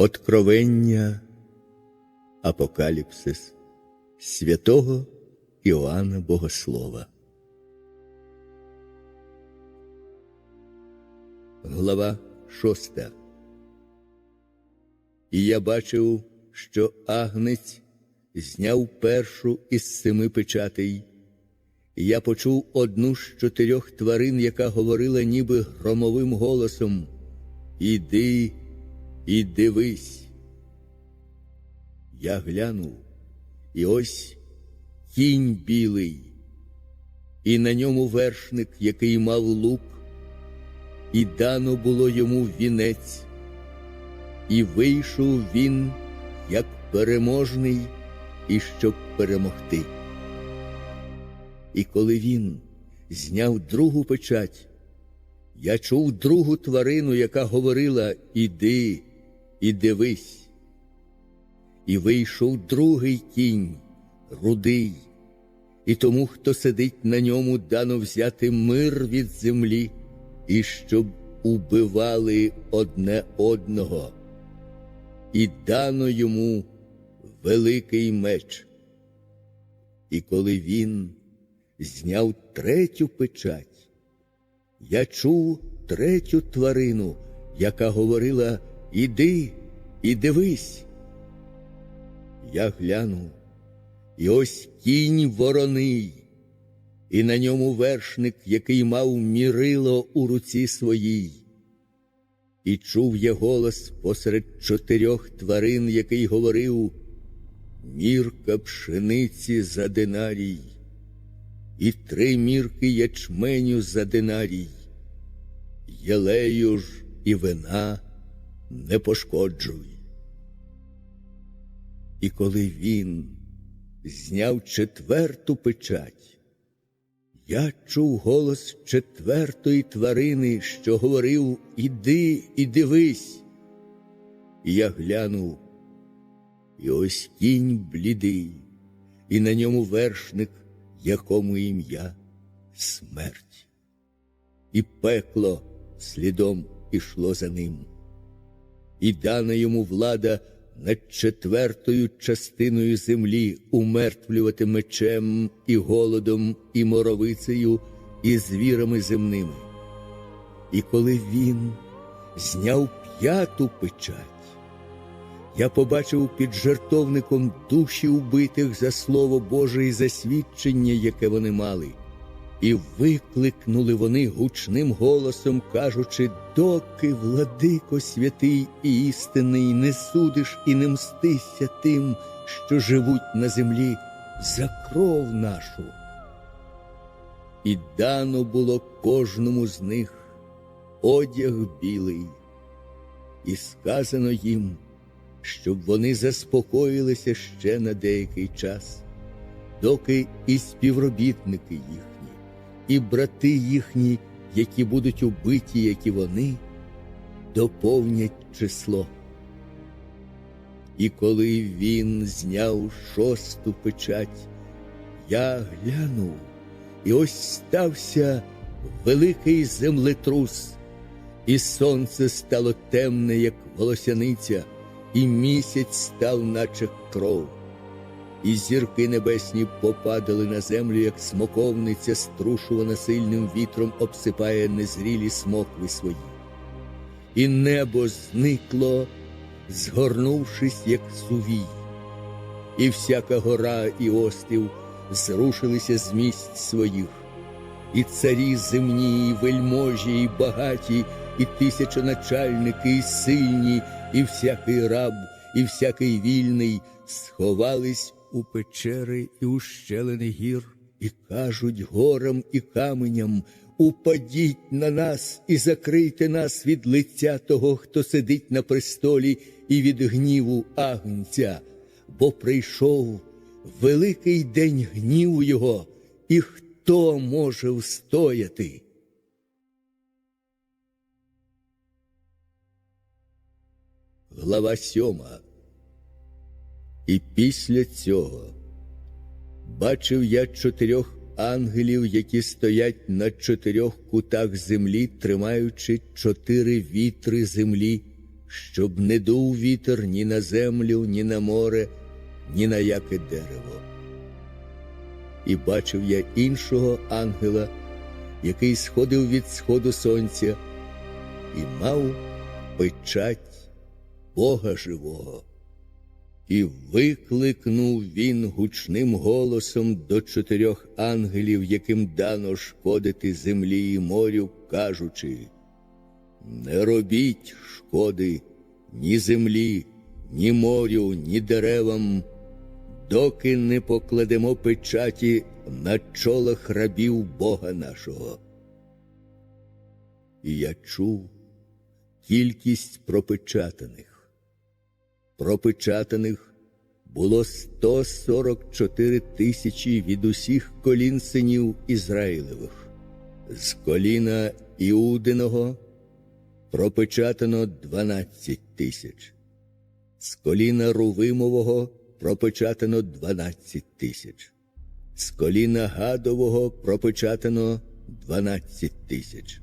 Откровення Апокаліпсис святого Іоанна Богослова. Глава шоста. І я бачив, що агнець зняв першу із семи печатей. І я почув одну з чотирьох тварин, яка говорила ніби громовим голосом: Іди і дивись. Я глянув, і ось кінь білий, і на ньому вершник, який мав лук, і дано було йому вінець, і вийшов він як переможний, і щоб перемогти. І коли він зняв другу печать, я чув другу тварину, яка говорила Іди і дивись. І вийшов другий кінь, рудий, і тому, хто сидить на ньому, дано взяти мир від землі, і щоб убивали одне одного, і дано йому великий меч. І коли він зняв третю печать, я чув третю тварину, яка говорила Іди і дивись. Я глянув, і ось кінь вороний, і на ньому вершник, який мав мірило у руці своїй. І чув я голос посеред чотирьох тварин, який говорив Мірка пшениці за динарій, і три мірки ячменю за динарій, єлею ж і вина не пошкоджуй. І коли він зняв четверту печать, я чув голос четвертої тварини, що говорив Іди і дивись. І я глянув, і ось кінь блідий, і на ньому вершник, якому ім'я смерть, і пекло слідом ішло за ним, і дана йому влада над четвертою частиною землі умертвлювати мечем і голодом, і моровицею, і звірами земними. І коли він зняв п'яту печать, я побачив під жертовником душі убитих за слово Боже і за свідчення, яке вони мали. І викликнули вони гучним голосом, кажучи, доки, владико святий і істинний, не судиш і не мстися тим, що живуть на землі за кров нашу. І дано було кожному з них одяг білий, і сказано їм, щоб вони заспокоїлися ще на деякий час, доки і співробітники їх і брати їхні, які будуть убиті, як і вони, доповнять число. І коли він зняв шосту печать, я глянув, і ось стався великий землетрус, і сонце стало темне, як волосяниця, і місяць став, наче кров і зірки небесні попадали на землю, як смоковниця, струшувана сильним вітром, обсипає незрілі смокви свої. І небо зникло, згорнувшись, як сувій, і всяка гора і острів зрушилися з місць своїх, і царі земні, і вельможі, і багаті, і тисячоначальники, і сильні, і всякий раб, і всякий вільний сховались у печери і ущелини гір, і кажуть горам і каменям Упадіть на нас і закрийте нас від лиця того, хто сидить на престолі, і від гніву агнця, бо прийшов великий день гніву Його, і хто може встояти? Глава сьома і після цього бачив я чотирьох ангелів, які стоять на чотирьох кутах землі, тримаючи чотири вітри землі, щоб не дув вітер ні на землю, ні на море, ні на яке дерево. І бачив я іншого ангела, який сходив від сходу сонця, і мав печать Бога живого. І викликнув він гучним голосом до чотирьох ангелів, яким дано шкодити землі і морю, кажучи: Не робіть шкоди ні землі, ні морю, ні деревам, доки не покладемо печаті на чолах рабів Бога нашого. І я чув кількість пропечатаних. Пропечатаних було 144 тисячі від усіх колін синів Ізраїлевих. З коліна Іудиного пропечатано 12 тисяч. З коліна Рувимового пропечатано 12 тисяч. З коліна Гадового пропечатано 12 тисяч.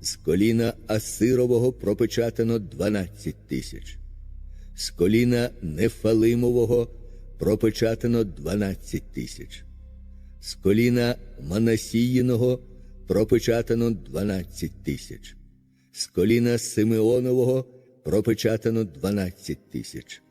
З коліна Асирового пропечатано 12 тисяч. З коліна Нефалимового пропечатано 12 тисяч. З коліна Манасіїного пропечатано 12 тисяч. З коліна Симеонового пропечатано 12 тисяч.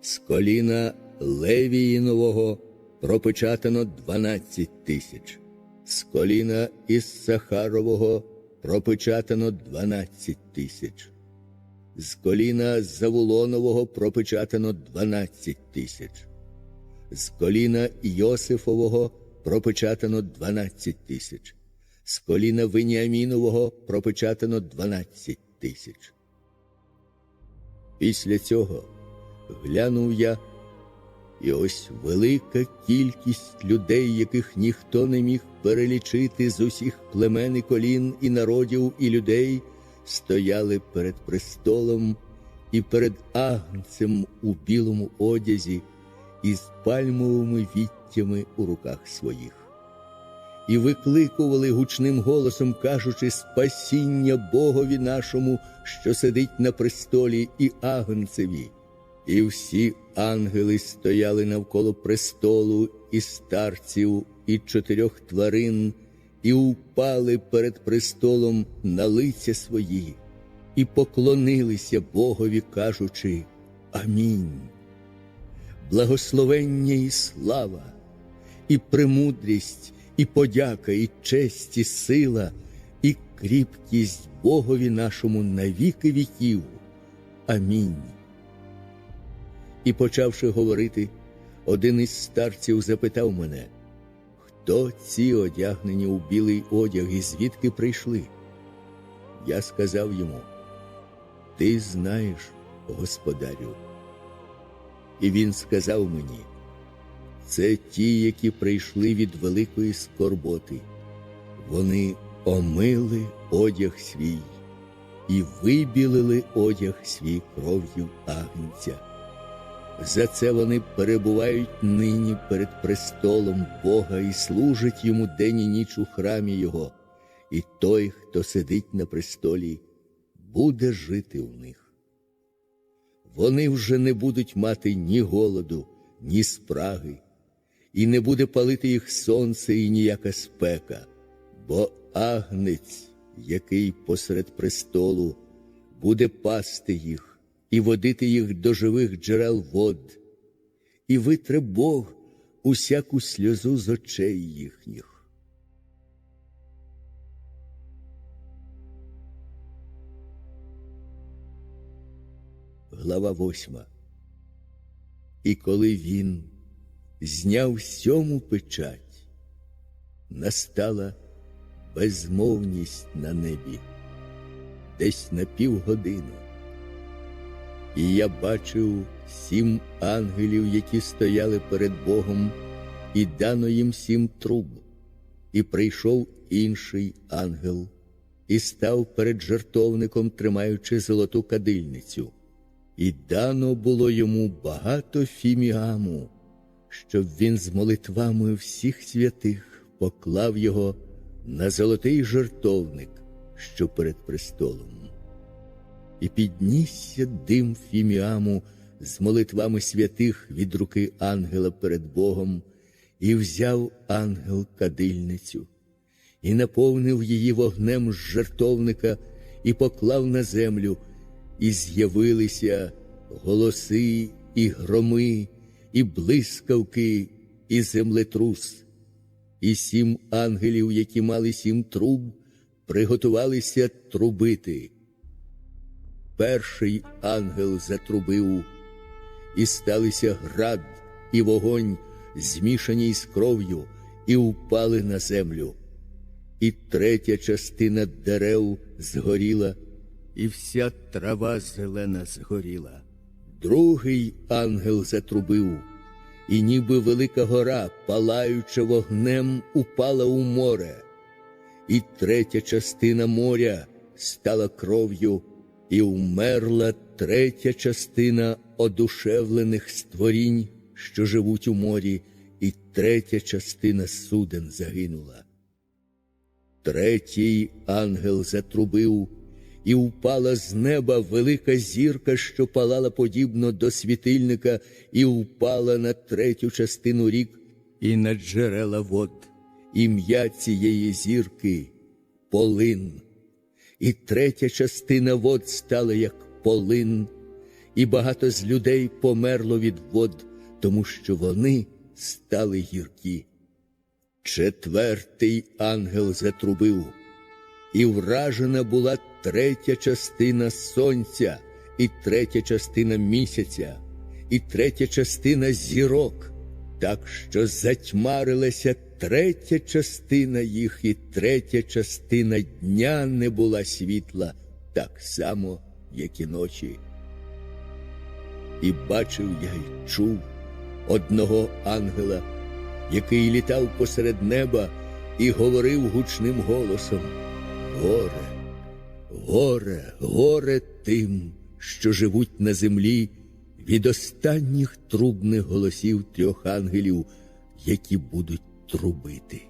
З коліна Левіїнового пропечатано 12 тисяч. З коліна Іссахарового пропечатано 12 тисяч. З коліна Завулонового пропечатано 12 тисяч. З коліна Йосифового пропечатано 12 тисяч. З коліна Веніамінового пропечатано 12 тисяч. Після цього глянув я, і ось велика кількість людей, яких ніхто не міг перелічити з усіх племен і колін, і народів, і людей, стояли перед престолом і перед агнцем у білому одязі із пальмовими віттями у руках своїх. І викликували гучним голосом, кажучи, спасіння Богові нашому, що сидить на престолі, і агнцеві. І всі ангели стояли навколо престолу і старців, і чотирьох тварин, і упали перед престолом на лиця свої, і поклонилися Богові, кажучи Амінь. Благословення і слава, і премудрість, і подяка, і честь, і сила, і кріпкість Богові нашому на віки віків. Амінь. І, почавши говорити, один із старців запитав мене, хто ці одягнені у білий одяг і звідки прийшли? Я сказав йому, Ти знаєш, господарю. І він сказав мені, це ті, які прийшли від великої скорботи. Вони омили одяг свій і вибілили одяг свій кров'ю агнця. За це вони перебувають нині перед престолом Бога і служать йому день і ніч у храмі Його, і той, хто сидить на престолі, буде жити у них. Вони вже не будуть мати ні голоду, ні спраги, і не буде палити їх сонце і ніяка спека, бо агнець, який посеред престолу, буде пасти їх і водити їх до живих джерел вод, і витре Бог усяку сльозу з очей їхніх. Глава восьма. І коли він зняв сьому печать, настала безмовність на небі десь на півгодини. І я бачив сім ангелів, які стояли перед Богом, і дано їм сім труб. І прийшов інший ангел, і став перед жертовником, тримаючи золоту кадильницю. І дано було йому багато фіміаму, щоб він з молитвами всіх святих поклав його на золотий жертовник, що перед престолом. І піднісся дим фіміаму з молитвами святих від руки ангела перед Богом, і взяв ангел кадильницю, і наповнив її вогнем з жертовника, і поклав на землю, і з'явилися голоси, і громи, і блискавки, і землетрус. І сім ангелів, які мали сім труб, приготувалися трубити. Перший ангел затрубив, і сталися град і вогонь, змішані з кров'ю, і впали на землю. І третя частина дерев згоріла, і вся трава зелена згоріла. Другий ангел затрубив, і ніби велика гора, палаюча вогнем, упала у море. І третя частина моря стала кров'ю, і вмерла третя частина одушевлених створінь, що живуть у морі, і третя частина суден загинула. Третій ангел затрубив, і впала з неба велика зірка, що палала подібно до світильника, і впала на третю частину рік і на джерела вод. Ім'я цієї зірки полин. І третя частина вод стала як полин, і багато з людей померло від вод, тому що вони стали гіркі. Четвертий ангел затрубив, і вражена була третя частина сонця, і третя частина місяця, і третя частина зірок, так що затьмарилася третя частина їх, і третя частина дня не була світла, так само, як і ночі. І бачив я й чув одного ангела, який літав посеред неба і говорив гучним голосом: Горе, горе, горе тим, що живуть на землі від останніх трубних голосів трьох ангелів, які будуть трубити.